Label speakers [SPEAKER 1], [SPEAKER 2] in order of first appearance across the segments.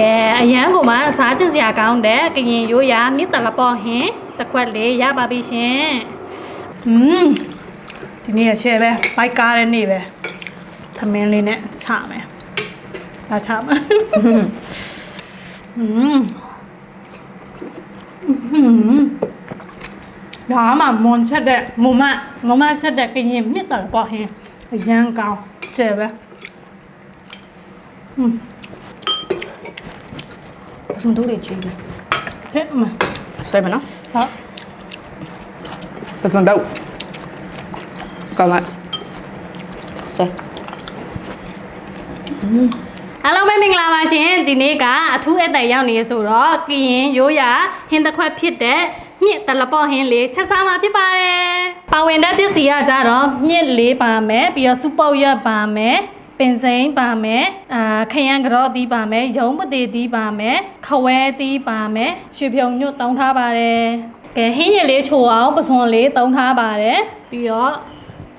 [SPEAKER 1] ကဲအရန်ကိုမှစားချင်စရာကောင်းတဲ့ကရင်ရိုးရာမြစ်တလပေါ့ဟင်တစ်ခွက်လေးရပါပြီရှင်อืมဒီနေ့ရရှယ်ပဲဘိုက်ကားတဲ့နေ့ပဲသမင်းလေးနဲ့ချမယ်လာချမယ်อืมอืมဒါမှမွန်ချက်တဲ့မုံမမုံမချက်တဲ့ကရင်မြစ်တလပေါ့ဟင်အရန်ကောင်းကျဲပဲอืม
[SPEAKER 2] ပစုံတို့တွေကျွေးတယ်
[SPEAKER 1] ဟဲ့မ
[SPEAKER 2] ဆွဲမနော်
[SPEAKER 1] ဟာ
[SPEAKER 2] ပစုံတော့ကောင်းလိုက်ဆွဲ
[SPEAKER 1] အားလုံးပဲမင်္ဂလာပါရှင်ဒီနေ့ကအထူးအသက်ရောက်နေရဆိုတော့ကရင်ရိုးရာဟင်းတစ်ခွက်ဖြစ်တဲ့မြင့်တလပေါ့ဟင်းလေးချက်စားမှာဖြစ်ပါတယ်ပါဝင်တဲ့ပစ္စည်းကကြတော့မြင့်လေးပါမယ်ပြီးတော့စူပုတ်ရက်ပါမယ် ပင်စိမ်းပါမယ်အာခရမ်းကြော့သီးပါမယ်ရုံးပတိသီးပါမယ်ခဝဲသီးပါမယ်ရွှေဖြုံညွတ်တောင်းထားပါတယ်ကဲဟင်းရည်လေးချိုအောင်ပစွန်လေးတောင်းထားပါတယ်ပြီးတော့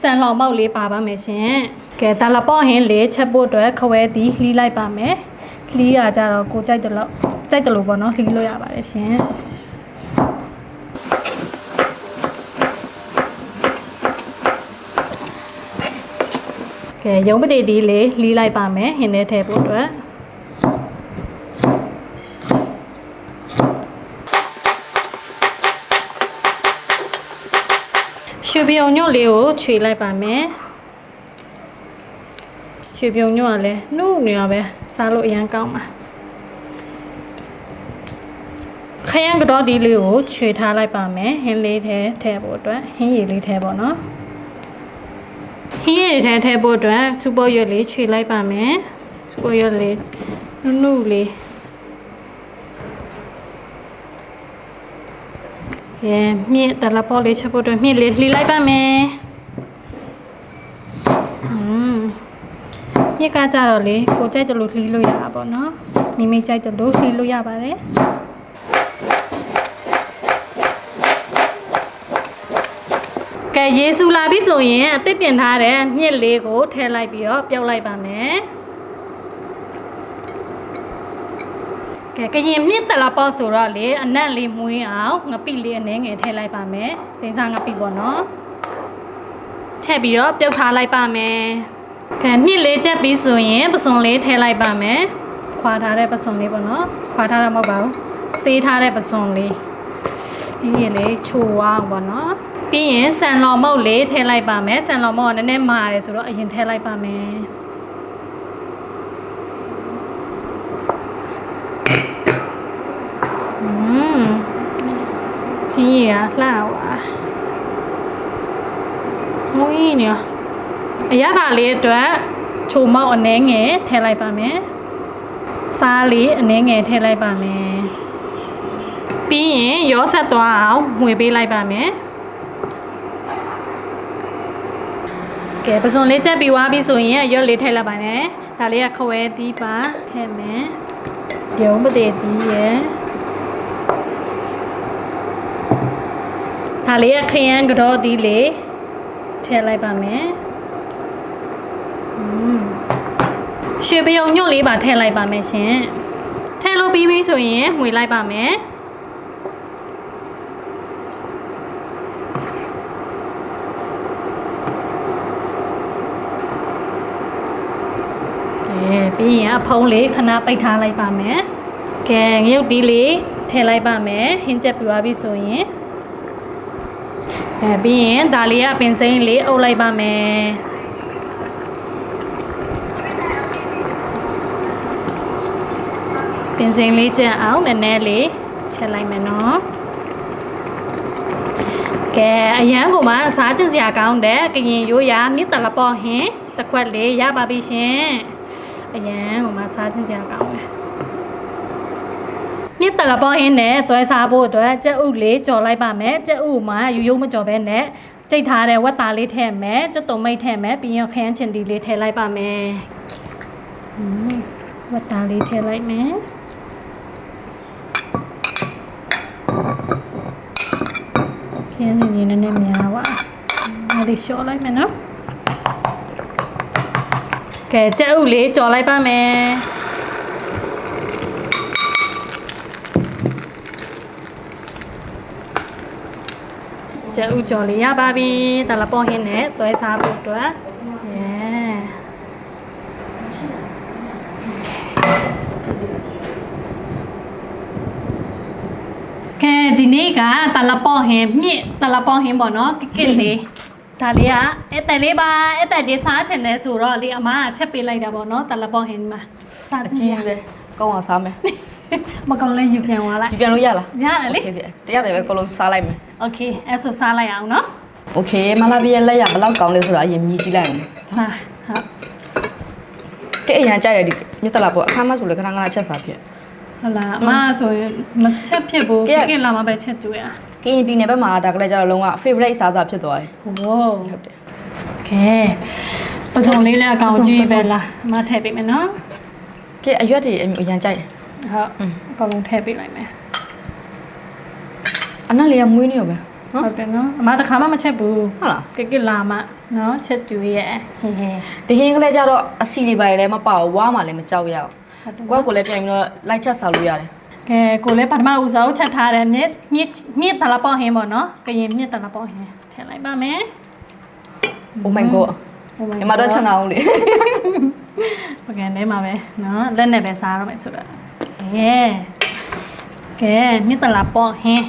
[SPEAKER 1] ဆန်လောင်မောက်လေးပါပါမယ်ရှင်။ကဲဒါလပေါ့ဟင်းလေးချက်ဖို့အတွက်ခွဲသည်လှီးလိုက်ပါမယ်။လှီးရကြတော့ကိုကြိုက်တယ်လို့ကြိုက်တယ်လို့ပေါ့နော်လှီးလို့ရပါတယ်ရှင်။ ကဲရုံးပတိဒီလေးလှီးလိုက်ပါမယ်ဟင်းထဲထည့်ဖို့အတွက်ရွှေပြုံညွတ်လေးကိုခြွေလိုက်ပါမယ်ရွှေပြုံညွတ်ကလည်းနှုတ်နေရပဲစားလို့အရင်ကောင်းပါခရမ်းကတော့ဒီလေးကိုခြွေထားလိုက်ပါမယ်ဟင်းလေးထဲထည့်ဖို့အတွက်ဟင်းရည်လေးထဲပေါ့နော်ဟ င်းရည်ထဲထည့်ဖို့အတွက်စူပါရွက်လေးခြွေလိုက်ပါမယ်စူပါရွက်လေးနုနုလေးကဲမြင့်တလပေါ့လေးချက်ဖို့အတွက်မြင့်လေးလှီလိုက်ပါမယ်อืมမြင့်ကကြတော့လေကိုကြိုက်တယ်လို့လှီလို့ရတာပေါ့နော်မိမိကြိုက်တယ်လို့လှီလို့ရပါတယ် ကဲယေစုလာပြီဆိုရင်အသစ်ပြင်ထားတဲ့မြင့်လေးကိုထည့်လိုက်ပြီးတော့ပြုတ်လိုက်ပါမယ်ကဲကရင်မြင့်တလာပေါ့ဆိုတော့လေအနက်လေးမွေးအောင်ငပိလေးအနှဲငယ်ထည့်လိုက်ပါမယ်စိမ့်စားငပိပေါ့နော်ထည့်ပြီးတော့ပြုတ်ထားလိုက်ပါမယ်ကဲမြင့်လေးချက်ပြီးဆိုရင်ပစုံလေးထည့်လိုက်ပါမယ်ခွာထားတဲ့ပစုံလေးပေါ့နော်ခွာထားတာမဟုတ်ပါဘူးစေးထားတဲ့ပစုံလေးဒီရလေးချိုအောင်ပေါ့နော် ပြီးရင်ဆန်လော်မုတ်လေးထည့်လိုက်ပါမယ်ဆန်လော်မုတ်ကနည်းနည်းမာတယ်ဆိုတော့အရင်ထည့်လိုက်ပါမယ်嗯，爷爷辣哇！ငွေညအရသာလေးအတွက်ချိုမောက်အနှဲငယ်ထည့်လိုက်ပါမယ်စားလေးအနှဲငယ်ထည့်လိုက်ပါမယ်ပြီးရင်ရောဆက်သွားအောင်ငွေပေးလိုက်ပါမယ် ကဲပစုံလေးချက်ပြီးွားပြီဆိုရင်ရွက်လေးထည့်လိုက်ပါမယ်ဒါလေးကခွဲသီးပါထည့်မယ်ရုံးပတေသီးရယ်ဒါလေးကခရမ်းကြောသီးလေးထည့်လိုက်ပါမယ်อืมရွှေပြုံညွတ်လေးပါထည့်လိုက်ပါမယ်ရှင်ထည့်လို့ပြီးပြီဆိုရင်မှွေလိုက်ပါမယ်ကဲ ပြီးရင်အဖုံးလေးခဏပိတ်ထားလိုက်ပါမယ်ကဲငရုတ်ဒီလေးထည့်လိုက်ပါမယ်ဟင်းချက်ပြသွားပြီဆိုရင်အဲပြီးရင်ဒါလေးကပင်စိမ်းလေးအုပ်လိုက်ပါမယ်ပင်စိမ်းလေးကျန်အောင်နည်းနည်းလေးချက်လိုက်မယ်နော်ကဲအရန်ကိုမှစားချင်စရာကောင်းတဲ့ကရင်ရိုးရာမြစ်တလပေါ့ဟင်တစ်ခွက်လေးရပါပြီရှင် အရန်ကိုမှစားချင်စရာကောင်းတယ်မြစ်တလပေါင်းရင်းနဲ့သွဲစားဖို့အတွက်ကြက်ဥလေးကြော်လိုက်ပါမယ်ကြက်ဥမှာယူယုံမကြော်ဘဲနဲ့ကြိတ်ထားတဲ့ဝက်သားလေးထည့်မယ်ကြက်တုံမိတ်ထည့်မယ်ပြီးရင်ခရမ်းချင်တီလေးထည့်လိုက်ပါမယ်ဟွန်းဝက်သားလေးထည့်လိုက်မယ်ခရမ်းချင်တီနည်းနည်းများပါဒါလေးရှော့လိုက်မယ်နော် ကဲကြက်ဥလေးကြော်လိုက်ပါမယ်ကြက်ဥကြော်လေးရပါပြီတလပေါဟင်းနဲ့သွဲစားဖို့အတွက်ကဲဒီနေ့ကတလပေါဟင်းမြင့်တလပေါဟင်းပေါ့နော်ကစ်ကစ်လေး ဒါလေးကအဲ့တက်လေးပါအဲ့တက်လေးစားချင်တယ်ဆိုတော့လေအမကချက်ပေးလိုက်တာပေါ့နော်တလပေါ့ဟင်းမှာစား
[SPEAKER 2] အ
[SPEAKER 1] ကြ
[SPEAKER 2] ကြီး
[SPEAKER 1] ည့်ရ
[SPEAKER 2] ပဲကောင်းအောင်စားမယ်
[SPEAKER 1] မကောင်းလဲယူပြန်သွားလိုက်
[SPEAKER 2] ဒီပြန်လို့ရလား
[SPEAKER 1] ရတယ်လေ
[SPEAKER 2] โอเคတရားတယ်ပဲကောလုံးစားလိုက်မယ်
[SPEAKER 1] โอเคအဲ့ဆိုစားလိုက်အောင်နော်
[SPEAKER 2] โอเคမလာပြရဲ့လက်ရဘယ်လောက်ကောင်းလဲဆိုတာအရင်မြည်ကြည့်လိုက်အောင်
[SPEAKER 1] စားဟုတ်
[SPEAKER 2] ကဲအရင်ကြိုက်တယ်ဒီမြစ်တလာပေါ့အခါမှဆိုလေခဏခဏချက်စားဖြစ်
[SPEAKER 1] ဟုတ်လားအမကဆိုရင်မချက်ဖြစ်ဘူး
[SPEAKER 2] ကဲ
[SPEAKER 1] ကစ်ကစ်လာမှပဲချက်ကျွေးရ
[SPEAKER 2] ကရင်ပြည်နယ်ဘက်မှာဒါကလေးကျတော့လုံးဝ favorite စားစားဖြစ်သွားတယ်
[SPEAKER 1] ဟိုး
[SPEAKER 2] ဟုတ်တယ်
[SPEAKER 1] ကဲပစုံလေးလည်းအကောင်ကြီးပဲလားအမထည့်ပေးမယ်နော်
[SPEAKER 2] ကဲအရွက်တွေအရင်ကြိုက်တယ်
[SPEAKER 1] ဟုတ်
[SPEAKER 2] อืม
[SPEAKER 1] အကောင်လုံးထည့်ပေးလိုက်မယ်
[SPEAKER 2] အနက်လေးကမွေးနေရောပဲနော်
[SPEAKER 1] ဟုတ်တယ်နော်အမတခါမှမချက်ဘူး
[SPEAKER 2] ဟုတ်လား
[SPEAKER 1] ကစ်ကစ်လာမှနော်ချက်ကျွေးရဲ့ဟဲဟဲ
[SPEAKER 2] ဒီဟင်းကလေးကျတော့အစီတွေပါလည်းမပါဘူးဝါမှလည်းမကြောက်ရအောင်
[SPEAKER 1] ဟုတ်တယ်
[SPEAKER 2] ကိုယ့်ကိုယ်လည်းပြန်ပြီးတော့လိုက်ချက်စားလို့ရတယ်
[SPEAKER 1] ကဲကိုလည်းပထမဦးဆုံးချက်ထားတယ်မြစ်မြစ်မြစ်တလာပေါ့ဟင်းပေါ့နော်ကရင်မြစ်တလာပေါ့ဟင်းထည့်လိုက်ပါမယ်
[SPEAKER 2] Oh my god
[SPEAKER 1] Oh my
[SPEAKER 2] ညီမတော့ချက်နာအောင်လေ
[SPEAKER 1] ပကံထဲမှာပဲနော်လက်နဲ့ပဲစားရမယ်ဆိုတော့ကဲကဲမြစ်တလာပေါ့ဟင်း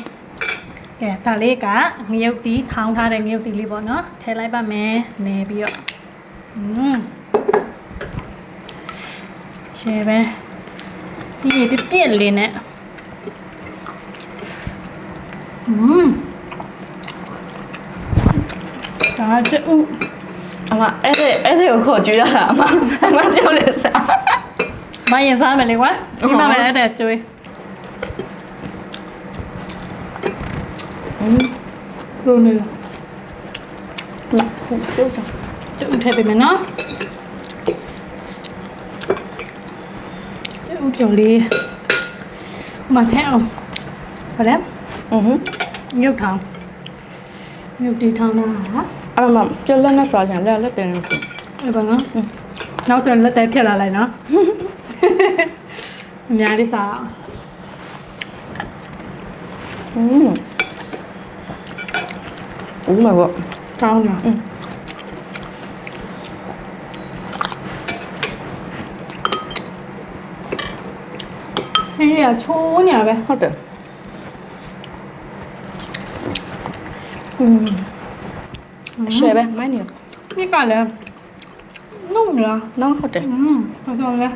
[SPEAKER 1] ကဲဒါလေးကငရုတ်တီးထောင်းထားတဲ့ငရုတ်တီးလေးပေါ့နော်ထည့်လိုက်ပါမယ်နေပြီးတော့อืมရှယ်ပဲဒီပြပြက်လေးနဲ့ อืมဒါကျဥ
[SPEAKER 2] အမအဲ့ဒါအဲ့ဒါကိုခေါ်ကြွေးရတာအမအမပြောလေစား
[SPEAKER 1] မရင်စားမယ်လေကွာဒီမှာလည်းအဲ့ဒါကျွေး
[SPEAKER 2] อืม
[SPEAKER 1] လို့နေလား
[SPEAKER 2] လာဟုတ်ကျုပ်စား
[SPEAKER 1] ကျဥထည့်ပေးမယ်နော်ကျဥကြော်လေးမထည့်အောင်ဘာလဲ
[SPEAKER 2] อือဟွန်း
[SPEAKER 1] ညုတ်ထောင်းညုတ်တီထောင်းတာဟာ
[SPEAKER 2] အမမပြက်လက်နဲ့ဆိုတာချင်းလက်လက်တင်လို့ဆို
[SPEAKER 1] အဲ့ဘာနော်နောက်ဆိုလက်တဲဖြတ်လာလိုက်နော်အများကြီးစား
[SPEAKER 2] อืมဦးမှာပေါ့
[SPEAKER 1] ကောင်းလားဟင်းရချိုးနေရပဲ
[SPEAKER 2] ဟုတ်တယ် อืมရှယ်ပဲမိုင်းနေ
[SPEAKER 1] ဒီကလည်းနုံလား
[SPEAKER 2] နော်ဟုတ်တယ်
[SPEAKER 1] อืมဘာလို့လဲ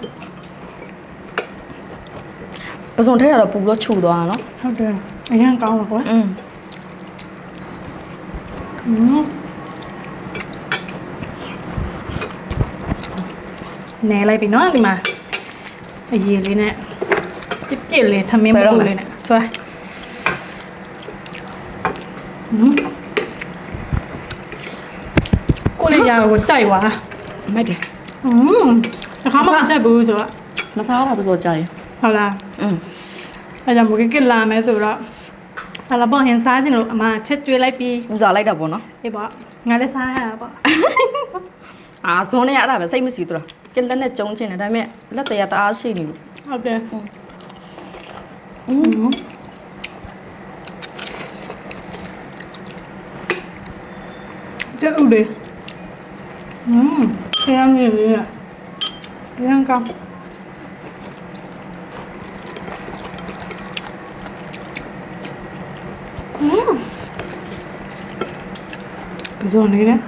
[SPEAKER 2] ပစုံထဲကတော့ပူလို့ခြူသွားတာနော်
[SPEAKER 1] ဟုတ်တယ်အရင်ကောင်းပါကွာ
[SPEAKER 2] อืม
[SPEAKER 1] อืมနဲလိုက်ပြီနော်ဒီမှာအရေးလေးနဲ့ပြစ်ပြစ်လေးထမင်းပူလေးနဲ့ဆွဲอืม ကိုလေးရကိုကြိုက်သွား
[SPEAKER 2] မိုက်တယ်
[SPEAKER 1] อืมအခါမှမကြိုက်ဘူးဆိုတော့
[SPEAKER 2] မစားတာတော်တော်ကြာရင်
[SPEAKER 1] ဟုတ်လား
[SPEAKER 2] อืม
[SPEAKER 1] အဲကြောင့်မကကလာမယ်ဆိုတော့ဟာလာပေါ့ဟင်စားခြင်းလို့အမချက်ကျွေးလိုက်ပြီး
[SPEAKER 2] ပူစားလိုက်တာပေါ့နော်
[SPEAKER 1] အေးပေါ့ငါလည်းစားရတာပေါ့
[SPEAKER 2] အာဇွန်နဲ့အဲ့ဒါပဲစိတ်မရှိဘူးသူကကလက်နဲ့ကျုံချင်တယ်ဒါပေမဲ့လက်တရားတအားရှိနေလို့
[SPEAKER 1] ဟုတ်တယ်
[SPEAKER 2] อืม
[SPEAKER 1] ကျဥလေး 嗯，这样子的，这样高。嗯，不错呢。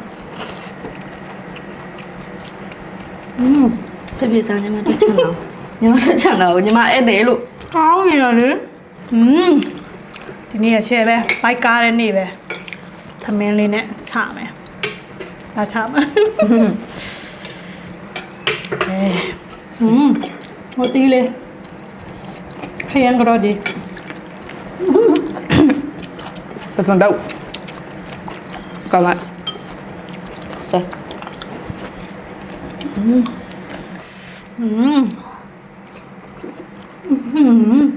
[SPEAKER 1] 嗯，特
[SPEAKER 2] 别香，你们都抢了，你们都抢了，你们爱得了。ကော
[SPEAKER 1] င်းနေရတယ်။อืมဒီနေ့ရရှဲပဲဘိုက်ကားတဲ့နေ့ပဲ။သမင်းလေးနဲ့ချမယ်။ 아 참. 네. 음, 어떻길래 đi, 그러지. Tao
[SPEAKER 2] đâu Còn lại Đây. Mmm Mmm Mmm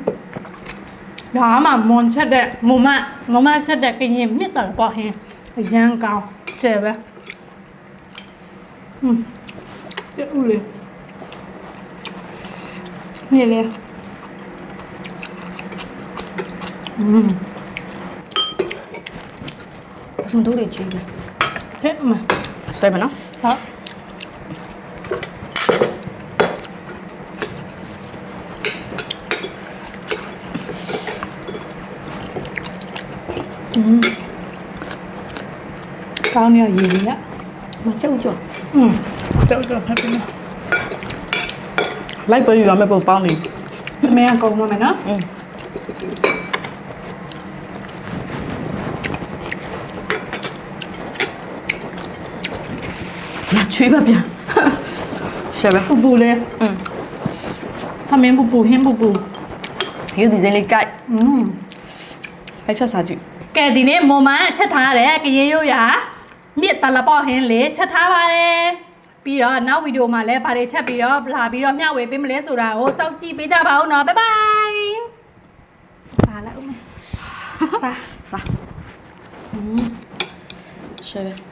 [SPEAKER 2] đó
[SPEAKER 1] mà môn sẽ đẹp mồm ạ mồm ạ sẽ đẹp cái nhiễm nhất tận quả hè thời gian cao trời vậy 음, 진짜 올래. 미래. 음. 무슨 노래지? 에, 엄마. 쇠베나? 아. 음. cao nè gì vậy? Mà sao chưa? တယ်ဟဲ့အမ
[SPEAKER 2] ဆွဲမယ်နော်
[SPEAKER 1] ဟုတ်อืมကောင်းရရည်ရမချုပ်ကြောอืมကြောက်ကြောက်ဖတ်ပြီနော်
[SPEAKER 2] လိုက်ပွဲယူရမယ့်ပုံပေါင်းနေ
[SPEAKER 1] အမေကကောင်းတော့မယ်နော်
[SPEAKER 2] อืมချွေးပါပြန်ရှယ်ပဲ
[SPEAKER 1] ပူပူလေး
[SPEAKER 2] อืม
[SPEAKER 1] သမင်းပူပူဟင်းပူပူ
[SPEAKER 2] ယူဒီဇင်းလေးကြိုက်
[SPEAKER 1] อืม
[SPEAKER 2] အဲ့ချက်စားကြည့်
[SPEAKER 1] ကဲဒီနေ့မွန်မန်ချက်ထားတဲ့ကရင်ရိုးရာ မြစ်တလပေါ့ဟင်းလေးချက်ထားပါတယ်ပြီးတော့နောက်ဗီဒီယိုမှာလည်းဗာတွေချက်ပြီးတော့လာပြီးတော့မျှဝေပေးမလဲဆိုတာကိုစောင့်ကြည့်ပေးကြပါဦးနော်ဘိုင်ဘိုင်စားလိုက်ဦးမယ်စား
[SPEAKER 2] စားရှယ်ပဲ